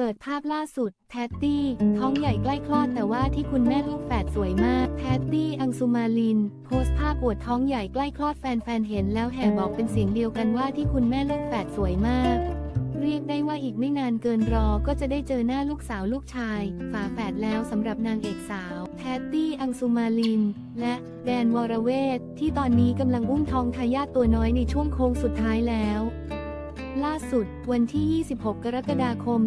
เปิดภาพล่าสุด แพตตี้ ท้องใหญ่ใกล้คลอดแต่ว่าที่คุณแม่ลูกแฝดสวยมาก แพตตี้ อังสุมาลิน โพสต์ภาพอวดท้องใหญ่ใกล้คลอดแฟนๆ เห็นแล้วแห่บอกเป็นเสียงเดียวกันว่าที่คุณแม่ลูกแฝดสวยมาก เรียกได้ว่าอีกไม่นานเกินรอก็จะได้เจอหน้าลูกสาวลูกชาย ฝาแฝดแล้วสำหรับนางเอกสาว แพตตี้ อังสุมาลิน และแดนวรเวทที่ตอนนี้กำลังอุ้มท้องทายาทตัวน้อยในช่วงโค้งสุดท้ายแล้ว ล่าสุด วันที่ 26 กรกฎาคม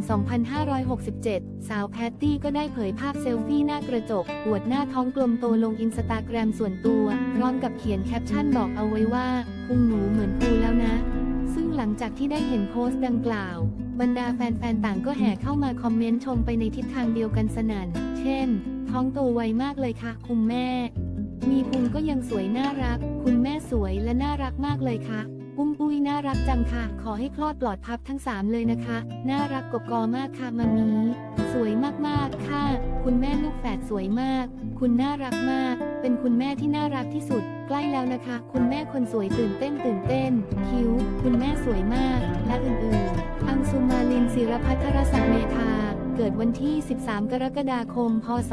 2567 สาวแพตตี้ก็ได้เผยภาพเซลฟี่หน้ากระจก อวดหน้าท้องกลมโตลงอินสตาแกรมส่วนตัว พร้อมกับเขียนแคปชั่นบอกเอาไว้ว่าพุงหนูเหมือนปูแล้วนะ ซึ่งหลังจากที่ได้เห็นโพสต์ดังกล่าว บรรดาแฟนๆ ต่างก็แห่เข้ามาคอมเมนต์ชมไปในทิศทางเดียวกันสนั่น เช่น ท้องโตไวมากเลยค่ะ คุณแม่ มีพุงก็ยังสวยน่ารัก คุณแม่สวยและน่ารักมากเลยค่ะ ปุ้มปุ้ยน่ารักจังค่ะ ขอให้คลอดปลอดภัยทั้ง 3 เลยนะคะ น่ารักกบกอมากค่ะมามีสวยมากๆค่ะ คุณแม่ลูกแฝดสวยมาก คุณน่ารักมาก เป็นคุณแม่ที่น่ารักที่สุด ใกล้แล้วนะคะ คุณแม่คนสวยตื่นเต้นตื่นเต้น คิ้ว คุณแม่สวยมาก และอื่นๆ อังสุมาลินศิรพัทรศักดิ์เมธา เกิดวันที่ 13 กรกฎาคม พศ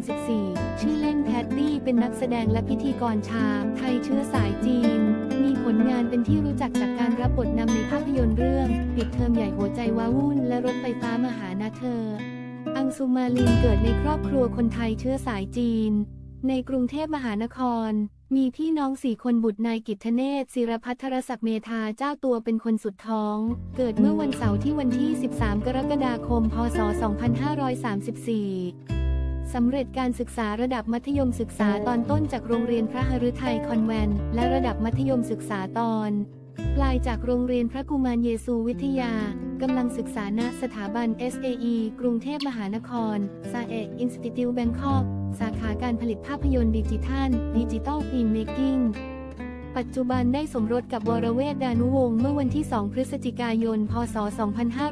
2534 ชื่อเล่นแพตตี้เป็นนักแสดงและพิธีกรชาวไทยเชื้อสายจีน มีผลงานเป็นที่รู้จักจากการรับบทนำในภาพยนตร์เรื่อง ปิดเทอมใหญ่หัวใจว้าวุ่น และรถไฟฟ้ามาหานาเธอ อังสุมาลินเกิดในครอบครัวคนไทยเชื้อสายจีน ในกรุงเทพมหานคร มีพี่น้องสี่คนบุตรนายกิตเนศศิรพัทรศักดิ์เมธาเจ้าตัวเป็นคนสุดท้อง เกิดเมื่อวันเสาร์ที่วันที่ 13 กรกฎาคม พศ 2534 สำเร็จการศึกษาระดับมัธยมศึกษาตอนต้นจากโรงเรียนพระหฤทัยคอนแวนต์และระดับมัธยมศึกษาตอน ปลายจากโรงเรียนพระกุมารเยซูวิทยากำลังศึกษาณสถาบัน SAE กรุงเทพมหานคร s a เอกอินสติทิวแบงคอกสาขาการผลิตภาพยนตร์ดิจิทัลดิจิตอลฟิล์มเมกกิ้ง ปัจจุบันได้สมรสกับวรเวทดานุวงศ์เมื่อวันที่ 2 พฤศจิกายน พศ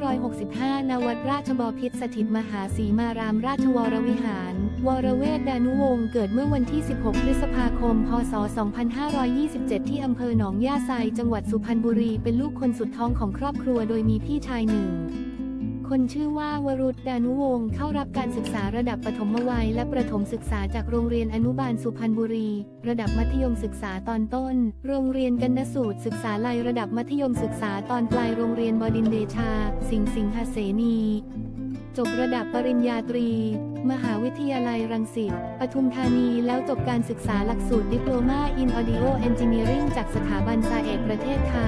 2565 ณ วัดราชบพิตรสถิตมหาสีมารามราชวรวิหาร วรเวทดานุวงศ์เกิดเมื่อวันที่ 16 พฤษภาคม พศ 2527 ที่อำเภอหนองยาไซ จังหวัดสุพรรณบุรี เป็นลูกคนสุดท้องของครอบครัวโดยมีพี่ชายหนึ่ง คนชื่อว่าวรุษดานุวงศ์เข้ารับการศึกษาระดับปฐมวัยและประถมศึกษาจากโรงเรียนอนุบาลสุพรรณบุรี ระดับมัธยมศึกษาตอนต้น โรงเรียนกันนสูตรศึกษาลัยระดับมัธยมศึกษาตอนปลายโรงเรียนบดินทรเดชา สิงห์สิงหเสนีจบระดับปริญญาตรี มหาวิทยาลัยรังสิต ปทุมธานีแล้วจบการศึกษาหลักสูตรดิโพลมาอินออดิโอเอนจิเนียริงจากสถาบันซาเอกประเทศไทย